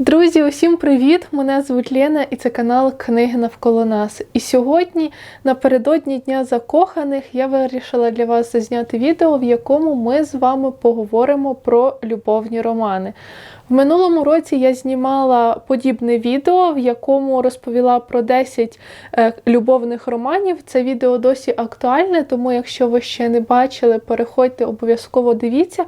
Друзі, усім привіт! Мене звуть Лена і це канал Книги навколо нас. І сьогодні, напередодні Дня Закоханих, я вирішила для вас зняти відео, в якому ми з вами поговоримо про любовні романи. В минулому році я знімала подібне відео, в якому розповіла про 10 е, любовних романів. Це відео досі актуальне, тому якщо ви ще не бачили, переходьте, обов'язково дивіться.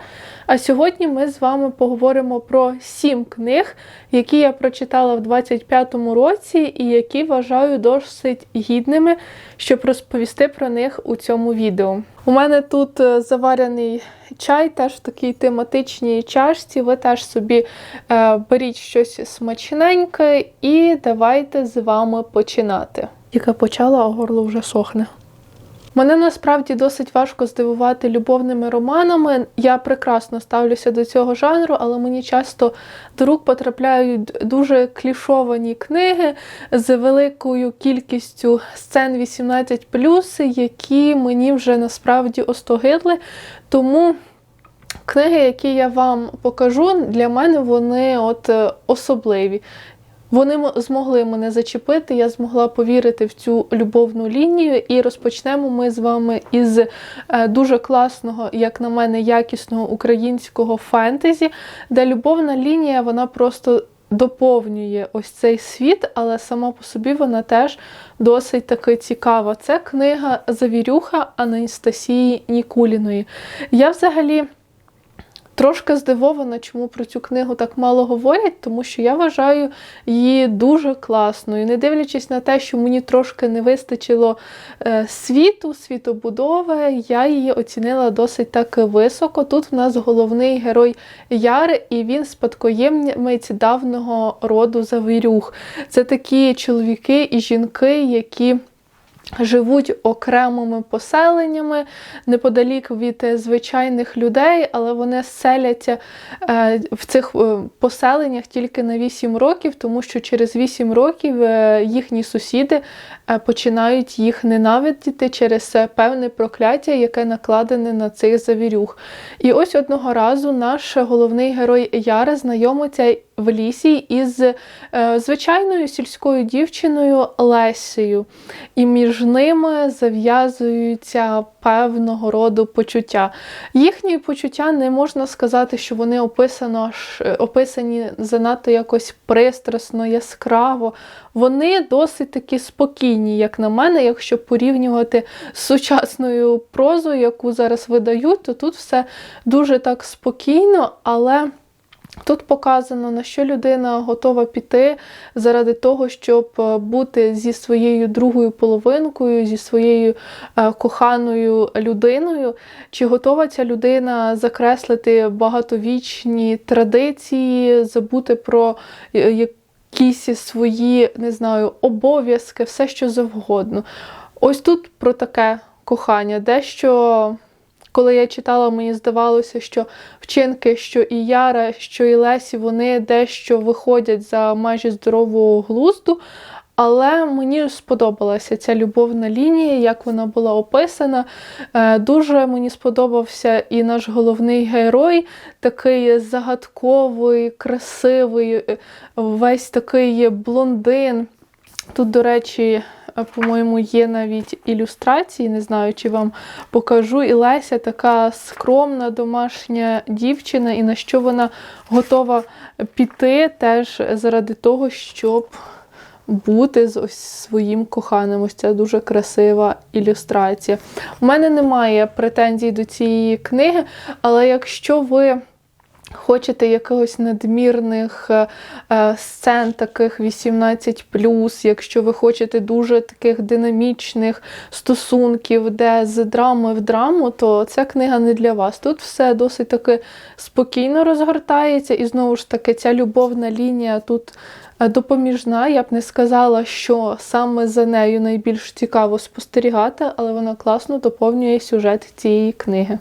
А сьогодні ми з вами поговоримо про 7 книг, які я прочитала в 25-му році, і які вважаю досить гідними, щоб розповісти про них у цьому відео. У мене тут е, заварений чай, теж в такій тематичній чашці. Ви теж собі е, беріть щось смачненьке і давайте з вами починати. Тільки почала, а горло вже сохне. Мене насправді досить важко здивувати любовними романами. Я прекрасно ставлюся до цього жанру, але мені часто до рук потрапляють дуже клішовані книги з великою кількістю сцен 18, які мені вже насправді остогидли. Тому. Книги, які я вам покажу, для мене вони от е, особливі. Вони змогли мене зачепити, я змогла повірити в цю любовну лінію. І розпочнемо ми з вами із е, дуже класного, як на мене, якісного українського фентезі, де любовна лінія вона просто доповнює ось цей світ, але сама по собі вона теж досить таки цікава. Це книга Завірюха Анастасії Нікуліної. Я взагалі. Трошки здивована, чому про цю книгу так мало говорять, тому що я вважаю її дуже класною. Не дивлячись на те, що мені трошки не вистачило е, світу, світобудови, я її оцінила досить так високо. Тут в нас головний герой Яр, і він спадкоємець давнього роду Завірюх. Це такі чоловіки і жінки, які живуть окремими поселеннями неподалік від е, звичайних людей, але вони селяться е, в цих е, поселеннях тільки на 8 років, тому що через 8 років їхні сусіди починають їх ненавидіти через певне прокляття, яке накладене на цих завірюх. І ось одного разу наш головний герой Яра знайомиться в лісі із е, звичайною сільською дівчиною Лесею. І між ними зав'язуються певного роду почуття. Їхні почуття не можна сказати, що вони описано, описані занадто якось пристрасно, яскраво. Вони досить таки спокійні, як на мене, якщо порівнювати з сучасною прозою, яку зараз видають, то тут все дуже так спокійно, але. Тут показано, на що людина готова піти заради того, щоб е, бути зі своєю другою половинкою, зі своєю е, коханою людиною. Чи готова ця людина закреслити багатовічні традиції, забути про е, якісь свої, не знаю, обов'язки, все що завгодно. Ось тут про таке кохання, дещо. Коли я читала, мені здавалося, що вчинки, що і Яра, що і Лесі, вони дещо виходять за межі здорового глузду. Але мені сподобалася ця любовна лінія, як вона була описана. Е, Дуже мені сподобався і наш головний герой, такий загадковий, красивий, е, весь такий блондин. Тут, до речі, по-моєму, є навіть ілюстрації, не знаю, чи вам покажу. І Леся така скромна домашня дівчина, і на що вона готова піти теж заради того, щоб бути з ось своїм коханим. Ось ця дуже красива ілюстрація. У мене немає претензій до цієї книги, але якщо ви. Хочете якихось надмірних е, е, сцен, таких 18, якщо ви хочете дуже таких динамічних стосунків, де з драми в драму, то ця книга не для вас. Тут все досить таки спокійно розгортається, і знову ж таки, ця любовна лінія тут е, допоміжна. Я б не сказала, що саме за нею найбільш цікаво спостерігати, але вона класно доповнює сюжет цієї книги.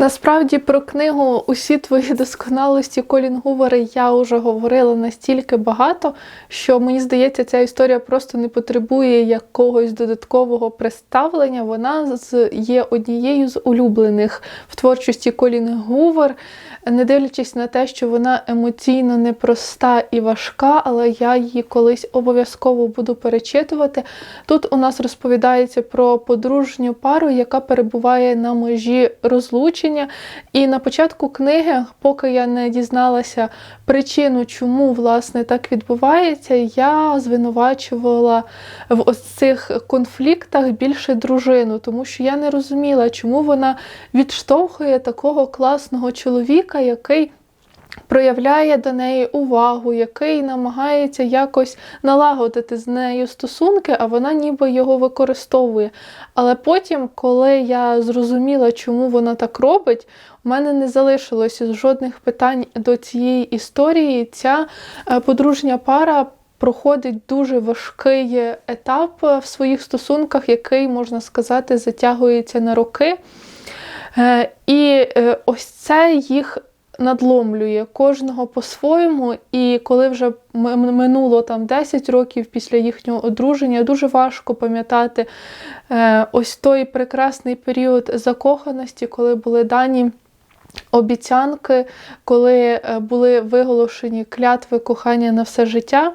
Насправді про книгу Усі твої досконалості Колін Гувера я вже говорила настільки багато, що мені здається, ця історія просто не потребує якогось додаткового представлення. Вона з- є однією з улюблених в творчості Колін Гувер, не дивлячись на те, що вона емоційно непроста і важка, але я її колись обов'язково буду перечитувати. Тут у нас розповідається про подружню пару, яка перебуває на межі розлучення. І на початку книги, поки я не дізналася причину, чому власне так відбувається, я звинувачувала в ось цих конфліктах більше дружину, тому що я не розуміла, чому вона відштовхує такого класного чоловіка, який проявляє до неї увагу, який намагається якось налагодити з нею стосунки, а вона ніби його використовує. Але потім, коли я зрозуміла, чому вона так робить, у мене не залишилося жодних питань до цієї історії. Ця е, подружня пара. Проходить дуже важкий етап в своїх стосунках, який, можна сказати, затягується на роки. Е, І е, ось це їх надломлює кожного по-своєму. І коли вже минуло там 10 років після їхнього одруження, дуже важко пам'ятати е, ось той прекрасний період закоханості, коли були дані. Обіцянки, коли були виголошені клятви кохання на все життя.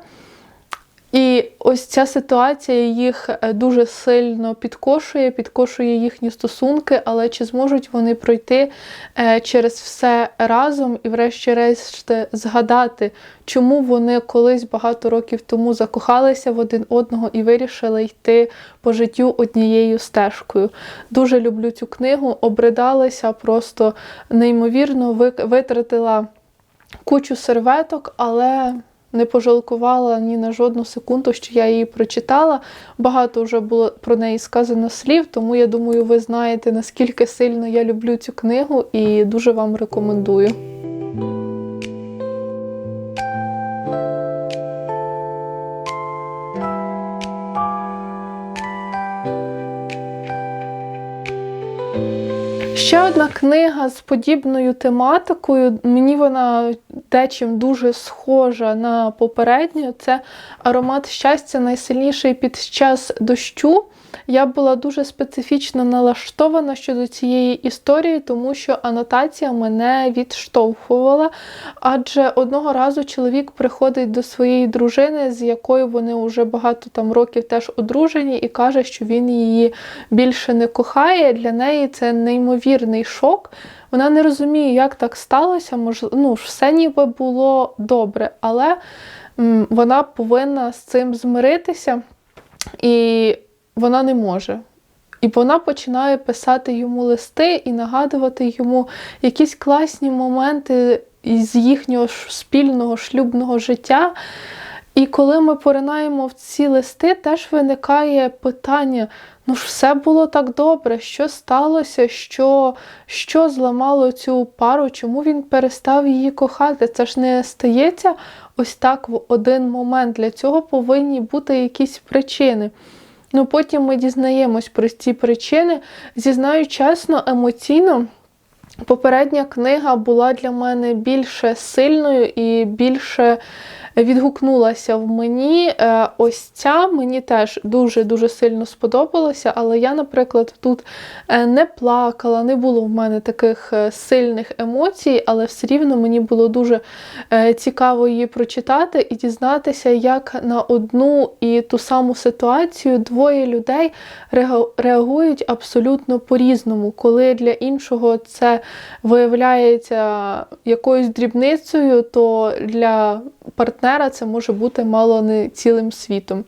І ось ця ситуація їх е, дуже сильно підкошує, підкошує їхні стосунки, але чи зможуть вони пройти е, через все разом і, врешті-решт, згадати, чому вони колись багато років тому закохалися в один одного і вирішили йти по життю однією стежкою. Дуже люблю цю книгу, обридалася просто неймовірно, ви- витратила кучу серветок, але не пожалкувала ні на жодну секунду, що я її прочитала. Багато вже було про неї сказано слів, тому я думаю, ви знаєте, наскільки сильно я люблю цю книгу і дуже вам рекомендую. Ще одна книга з подібною тематикою. Мені вона дечим дуже схожа на попередню. Це аромат щастя найсильніший під час дощу. Я була дуже специфічно налаштована щодо цієї історії, тому що анотація мене відштовхувала. Адже одного разу чоловік приходить до своєї дружини, з якою вони вже багато там років теж одружені, і каже, що він її більше не кохає. Для неї це неймовірний шок. Вона не розуміє, як так сталося. Можливо, ну, все ніби було добре, але м, вона повинна з цим змиритися. І вона не може. І вона починає писати йому листи і нагадувати йому якісь класні моменти з їхнього спільного шлюбного життя. І коли ми поринаємо в ці листи, теж виникає питання: ну ж все було так добре, що сталося, що, що зламало цю пару, чому він перестав її кохати? Це ж не стається ось так в один момент. Для цього повинні бути якісь причини. Ну, потім ми дізнаємось про ці причини. Зізнаю чесно, емоційно. Попередня книга була для мене більше сильною і більше відгукнулася в мені. Е, Ось ця мені теж дуже-дуже сильно сподобалася, але я, наприклад, тут е, не плакала, не було в мене таких е, сильних емоцій, але все рівно мені було дуже цікаво її прочитати і дізнатися, як на одну і ту саму ситуацію двоє людей реагу- реагують абсолютно по-різному. Коли для іншого це виявляється якоюсь дрібницею, то для партнера це може бути мало не цілим світом.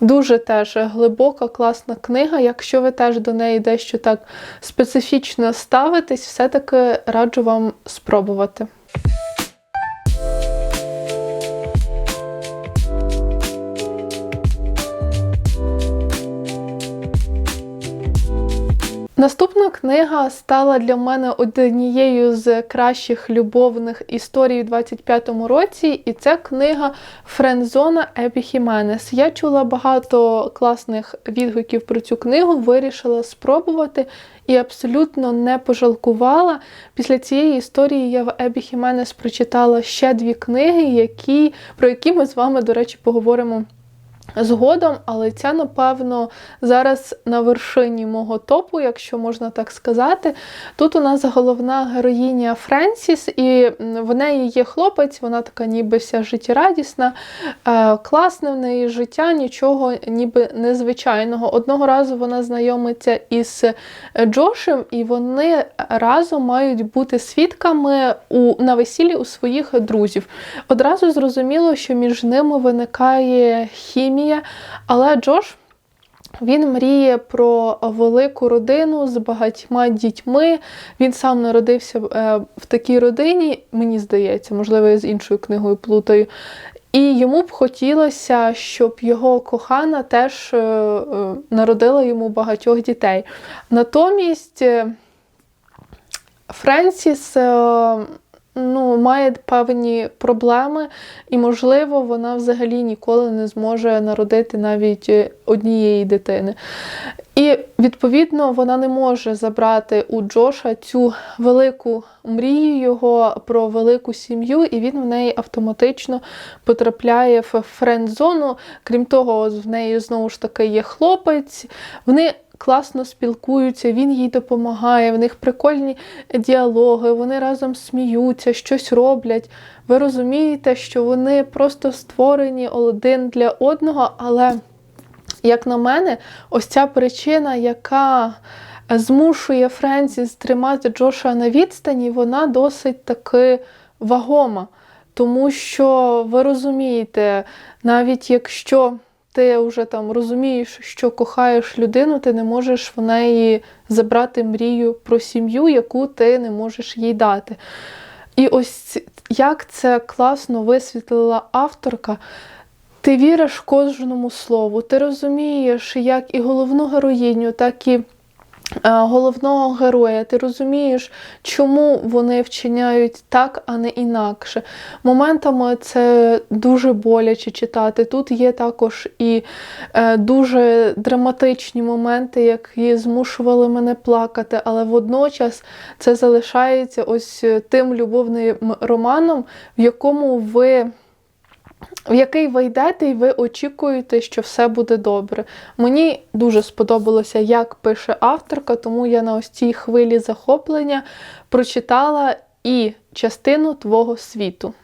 Дуже теж глибока, класна книга. Якщо ви теж до неї дещо так специфічно ставитесь, все-таки раджу вам спробувати. Наступна книга стала для мене однією з кращих любовних історій у 25-му році, і це книга Френдзона Ебі Хіменес. Я чула багато класних відгуків про цю книгу, вирішила спробувати і абсолютно не пожалкувала. Після цієї історії я в Ебі Хіменес прочитала ще дві книги, які, про які ми з вами, до речі, поговоримо. Згодом, але ця, напевно, зараз на вершині мого топу, якщо можна так сказати. Тут у нас головна героїня Френсіс, і в неї є хлопець, вона така ніби вся життєрадісна, е, класне в неї життя, нічого ніби незвичайного. Одного разу вона знайомиться із Джошем, і вони разом мають бути свідками у, на весіллі у своїх друзів. Одразу зрозуміло, що між ними виникає хімія хімія. Але Джош. Він мріє про велику родину з багатьма дітьми. Він сам народився е, в такій родині, мені здається, можливо, я з іншою книгою плутаю. І йому б хотілося, щоб його кохана теж е, е, народила йому багатьох дітей. Натомість Френсіс ну, має певні проблеми, і, можливо, вона взагалі ніколи не зможе народити навіть е, однієї дитини. І, відповідно, вона не може забрати у Джоша цю велику мрію його про велику сім'ю, і він в неї автоматично потрапляє в френд-зону. Крім того, в неї знову ж таки є хлопець. Вони класно спілкуються, він їй допомагає, в них прикольні діалоги, вони разом сміються, щось роблять. Ви розумієте, що вони просто створені один для одного, але, як на мене, ось ця причина, яка змушує Френсіс тримати Джоша на відстані, вона досить таки вагома. Тому що ви розумієте, навіть якщо ти вже там розумієш, що кохаєш людину, ти не можеш в неї забрати мрію про сім'ю, яку ти не можеш їй дати. І ось як це класно висвітлила авторка. Ти віриш кожному слову, ти розумієш, як і головну героїню, так і головного героя. Ти розумієш, чому вони вчиняють так, а не інакше. Моментами це дуже боляче читати. Тут є також і е, дуже драматичні моменти, які змушували мене плакати, але водночас це залишається ось тим любовним романом, в якому ви в який ви йдете, і ви очікуєте, що все буде добре. Мені дуже сподобалося, як пише авторка, тому я на ось цій хвилі захоплення прочитала і частину твого світу.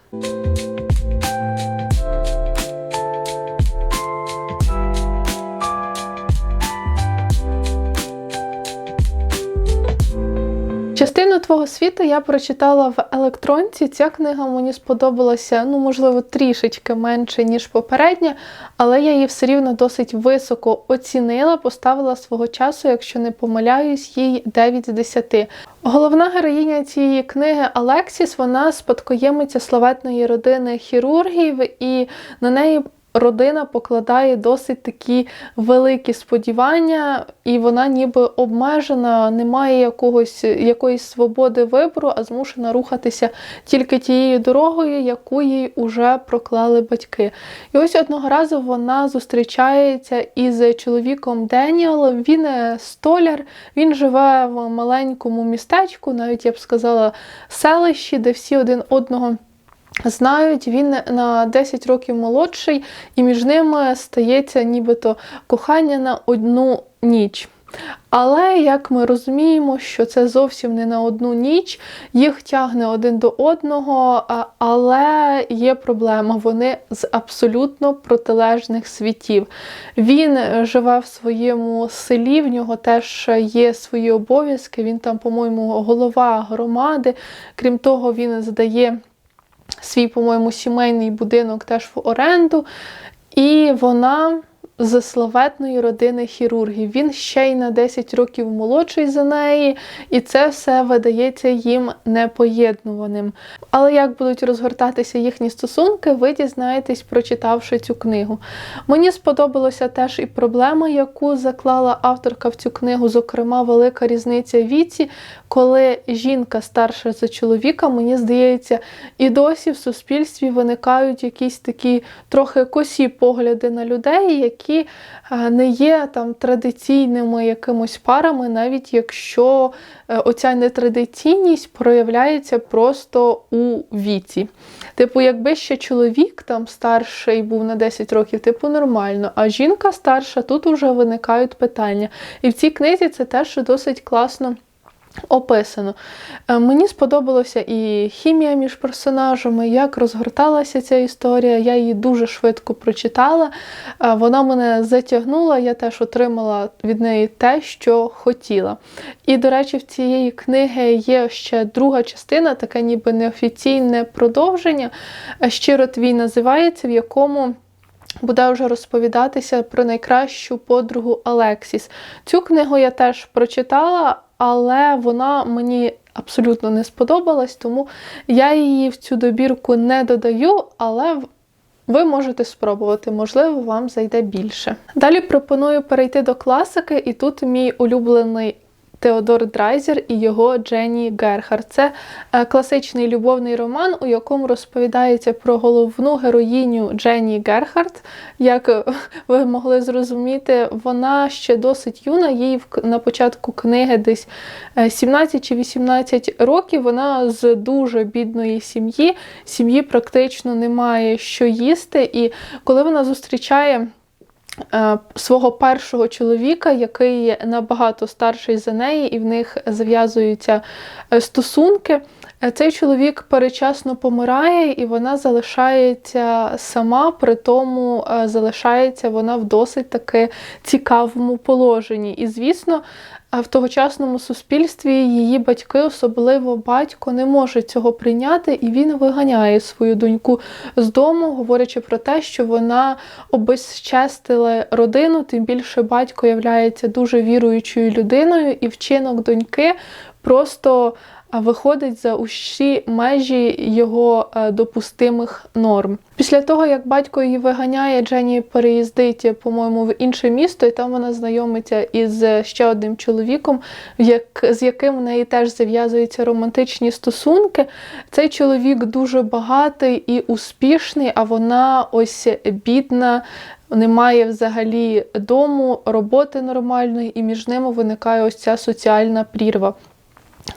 Частину твого світу я прочитала в електронці. Ця книга мені сподобалася, ну, можливо, трішечки менше, ніж попередня, але я її все рівно досить високо оцінила, поставила свого часу, якщо не помиляюсь, їй 9 з 10. Головна героїня цієї книги Алексіс, вона спадкоємиця славетної родини хірургів, і на неї родина покладає досить такі великі сподівання, і вона ніби обмежена, не має якогось, якоїсь свободи вибору, а змушена рухатися тільки тією дорогою, яку їй уже проклали батьки. І ось одного разу вона зустрічається із чоловіком Деніелом. Він столяр, він живе в маленькому містечку, навіть я б сказала, селищі, де всі один одного. Знають, він на 10 років молодший, і між ними стається нібито кохання на одну ніч. Але, як ми розуміємо, що це зовсім не на одну ніч, їх тягне один до одного, але є проблема, вони з абсолютно протилежних світів. Він живе в своєму селі, в нього теж є свої обов'язки, він там, по-моєму, голова громади. Крім того, він здає свій, по-моєму, сімейний будинок теж в оренду. І вона з славетної родини хірургів. Він ще й на 10 років молодший за неї, і це все видається їм непоєднуваним. Але як будуть розгортатися їхні стосунки, ви дізнаєтесь, прочитавши цю книгу. Мені сподобалося теж і проблема, яку заклала авторка в цю книгу, зокрема, велика різниця віці, коли жінка старша за чоловіка, мені здається, і досі в суспільстві виникають якісь такі трохи косі погляди на людей, які е, не є там традиційними якимось парами, навіть якщо е, оця нетрадиційність проявляється просто у віці. Типу, якби ще чоловік там старший був на 10 років, типу нормально, а жінка старша, тут вже виникають питання. І в цій книзі це теж досить класно. Описано. Е, Мені сподобалося і хімія між персонажами, як розгорталася ця історія. Я її дуже швидко прочитала. Е, Вона мене затягнула, я теж отримала від неї те, що хотіла. І, до речі, в цієї книги є ще друга частина, таке ніби неофіційне продовження. Е, Щиро твій називається, в якому. Буде вже розповідатися про найкращу подругу Алексіс. Цю книгу я теж прочитала, але вона мені абсолютно не сподобалась, тому я її в цю добірку не додаю, але ви можете спробувати, можливо, вам зайде більше. Далі пропоную перейти до класики, і тут мій улюблений. Теодор Драйзер і його Дженні Герхард. Це е, класичний любовний роман, у якому розповідається про головну героїню Дженні Герхард. Як е, ви могли зрозуміти, вона ще досить юна, їй на початку книги десь е, 17 чи 18 років. Вона з дуже бідної сім'ї, сім'ї практично немає що їсти. І коли вона зустрічає е, свого першого чоловіка, який набагато старший за неї, і в них зав'язуються е, стосунки. Е, Цей чоловік перечасно помирає, і вона залишається сама, при тому е, залишається вона в досить таки цікавому положенні. І, звісно, е, в тогочасному суспільстві її батьки, особливо батько, не можуть цього прийняти, і він виганяє свою доньку з дому, говорячи про те, що вона обезчестила родину, тим більше батько являється дуже віруючою людиною, і вчинок доньки просто виходить за усі межі його е, допустимих норм. Після того, як батько її виганяє, Дженні переїздить, по-моєму, в інше місто, і там вона знайомиться із ще одним чоловіком, з яким в неї теж зав'язуються романтичні стосунки. Цей чоловік дуже багатий і успішний, а вона ось бідна. Немає взагалі дому, роботи нормальної, і між ними виникає ось ця соціальна прірва.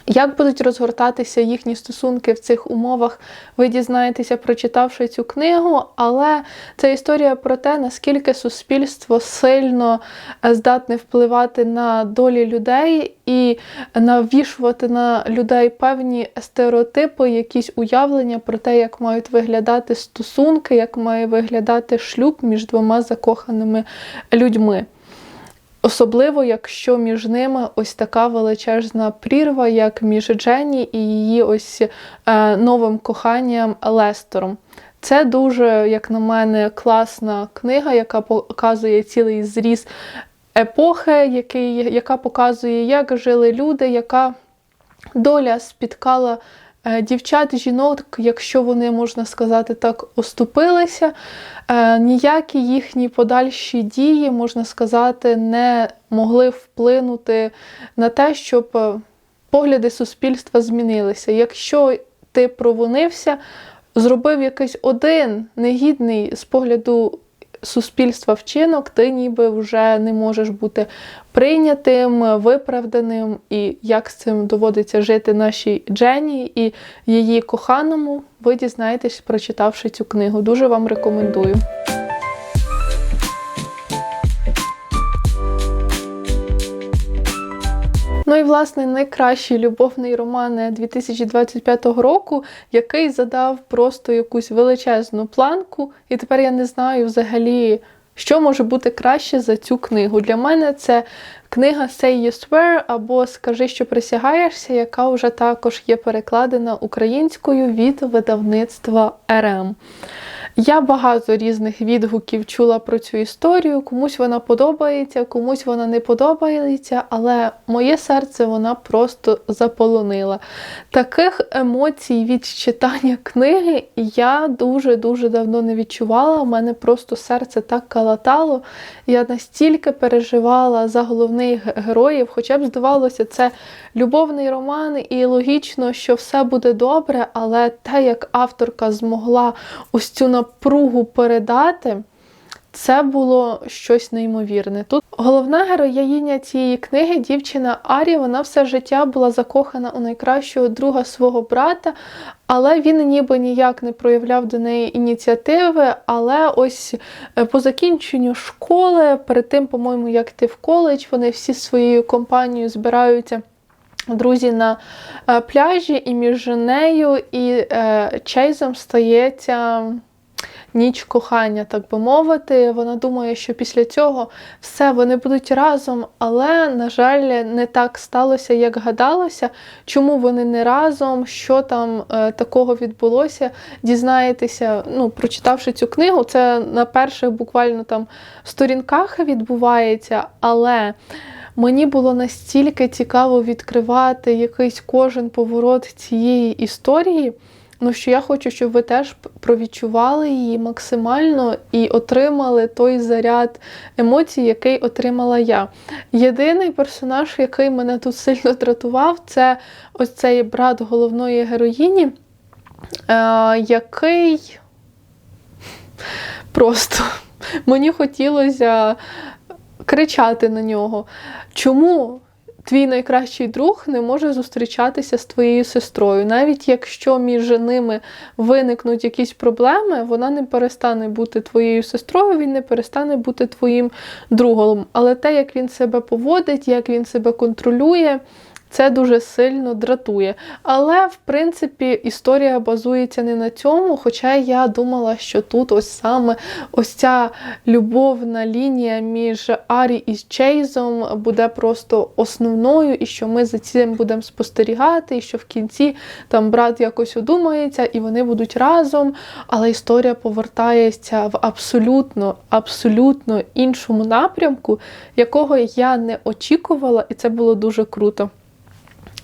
Як будуть розгортатися їхні стосунки в цих умовах, ви дізнаєтеся, прочитавши цю книгу, але це історія про те, наскільки суспільство сильно е, здатне впливати на долі людей і навішувати на людей певні стереотипи, якісь уявлення про те, як мають виглядати стосунки, як має виглядати шлюб між двома закоханими людьми. Особливо, якщо між ними ось така величезна прірва, як між Дженні і її ось е, новим коханням Лестером. Це дуже, як на мене, класна книга, яка показує цілий зріз епохи, який, яка показує, як жили люди, яка доля спіткала дівчат, жінок, якщо вони, можна сказати так, оступилися. Е, Ніякі їхні подальші дії, можна сказати, не могли вплинути на те, щоб е, погляди суспільства змінилися. Якщо ти провинився, зробив якийсь один негідний з погляду суспільства вчинок, ти ніби вже не можеш бути прийнятим, виправданим, і як з цим доводиться жити нашій Джені і її коханому, ви дізнаєтесь, прочитавши цю книгу. Дуже вам рекомендую. Ну і власне найкращий любовний роман 2025 року, який задав просто якусь величезну планку, і тепер я не знаю взагалі, що може бути краще за цю книгу. Для мене це книга Say You Swear або Скажи, що присягаєшся, яка вже також є перекладена українською від видавництва РМ. Я багато різних відгуків чула про цю історію. Комусь вона подобається, комусь вона не подобається, але моє серце вона просто заполонила. Таких емоцій від читання книги я дуже-дуже давно не відчувала. У мене просто серце так калатало. Я настільки переживала за головних героїв, хоча б здавалося, це любовний роман, і логічно, що все буде добре, але те, як авторка змогла ось цю напругу передати. Це було щось неймовірне. Тут головна героїня цієї книги, дівчина Арі, вона все життя була закохана у найкращого друга свого брата, але він ніби ніяк не проявляв до неї ініціативи. Але ось е, по закінченню школи, перед тим, по-моєму, як йти в коледж, вони всі своєю компанією збираються. Друзі на е, пляжі, і між нею і е, Чейзом стається ніч кохання, так би мовити. Вона думає, що після цього все вони будуть разом, але, на жаль, не так сталося, як гадалося. Чому вони не разом, що там е, такого відбулося, дізнаєтеся, ну, прочитавши цю книгу, це на перших буквально там сторінках відбувається, але. Мені було настільки цікаво відкривати якийсь кожен поворот цієї історії. Ну, що я хочу, щоб ви теж провідчували її максимально і отримали той заряд емоцій, який отримала я. Єдиний персонаж, який мене тут сильно дратував, це ось цей брат головної героїні, е, який просто мені хотілося кричати на нього. Чому? Твій найкращий друг не може зустрічатися з твоєю сестрою. Навіть якщо між ними виникнуть якісь проблеми, вона не перестане бути твоєю сестрою, він не перестане бути твоїм другом. Але те, як він себе поводить, як він себе контролює, це дуже сильно дратує. Але, в принципі, історія базується не на цьому. Хоча я думала, що тут ось саме ось ця любовна лінія між Арі і Чейзом буде просто основною, і що ми за цим будемо спостерігати, і що в кінці там брат якось одумається, і вони будуть разом. Але історія повертається в абсолютно, абсолютно іншому напрямку, якого я не очікувала, і це було дуже круто.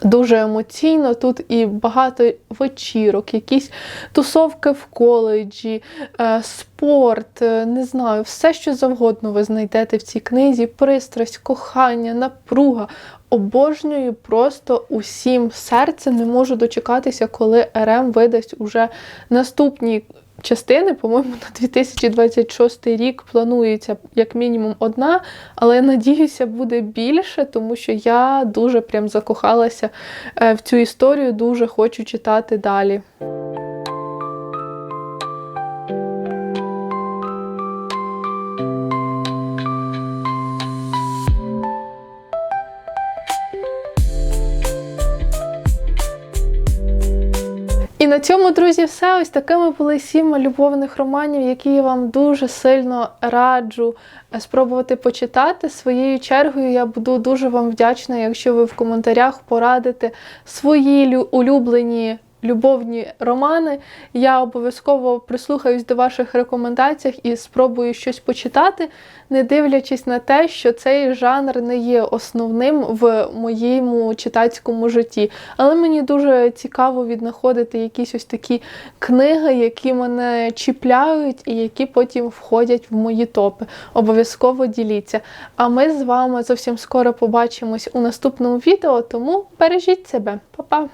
Дуже емоційно, тут і багато вечірок, якісь тусовки в коледжі, е, спорт, е, не знаю, все, що завгодно ви знайдете в цій книзі: пристрасть, кохання, напруга. Обожнюю просто усім серцем. Не можу дочекатися, коли РМ видасть уже наступні частини, по-моєму, на 2026 рік планується як мінімум одна, але надіюся, буде більше, тому що я дуже прям закохалася е, в цю історію, дуже хочу читати далі. На цьому, друзі, все. Ось такими були сім любовних романів, які я вам дуже сильно раджу е, спробувати почитати. Своєю чергою я буду дуже вам вдячна, якщо ви в коментарях порадите свої улюблені любовні романи. Я обов'язково прислухаюсь до ваших рекомендацій і спробую щось почитати, не дивлячись на те, що цей жанр не є основним в моєму читацькому житті. Але мені дуже цікаво віднаходити якісь ось такі книги, які мене чіпляють і які потім входять в мої топи. Обов'язково діліться. А ми з вами зовсім скоро побачимось у наступному відео, тому бережіть себе, Па-па!